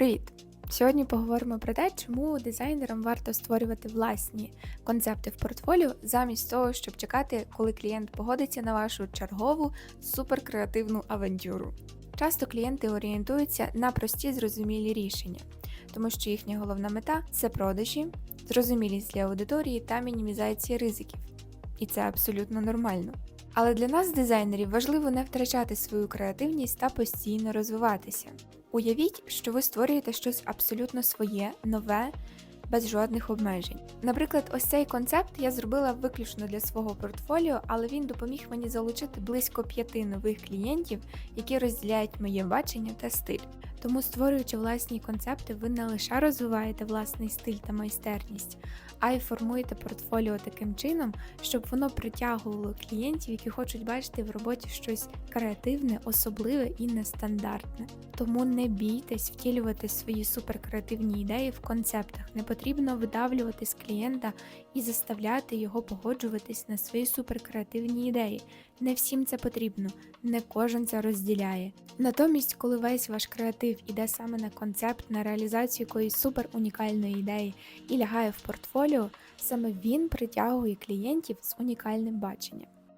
Привіт! Сьогодні поговоримо про те, чому дизайнерам варто створювати власні концепти в портфоліо замість того, щоб чекати, коли клієнт погодиться на вашу чергову суперкреативну авантюру. Часто клієнти орієнтуються на прості зрозумілі рішення, тому що їхня головна мета це продажі, зрозумілість для аудиторії та мінімізація ризиків. І це абсолютно нормально. Але для нас, дизайнерів, важливо не втрачати свою креативність та постійно розвиватися. Уявіть, що ви створюєте щось абсолютно своє, нове, без жодних обмежень. Наприклад, ось цей концепт я зробила виключно для свого портфоліо, але він допоміг мені залучити близько п'яти нових клієнтів, які розділяють моє бачення та стиль. Тому, створюючи власні концепти, ви не лише розвиваєте власний стиль та майстерність, а й формуєте портфоліо таким чином, щоб воно притягувало клієнтів, які хочуть бачити в роботі щось креативне, особливе і нестандартне. Тому не бійтесь втілювати свої суперкреативні ідеї в концептах. Не потрібно видавлювати з клієнта і заставляти його погоджуватись на свої суперкреативні ідеї. Не всім це потрібно, не кожен це розділяє. Натомість, коли весь ваш креатив іде саме на концепт, на реалізацію якоїсь супер унікальної ідеї і лягає в портфоліо, саме він притягує клієнтів з унікальним баченням.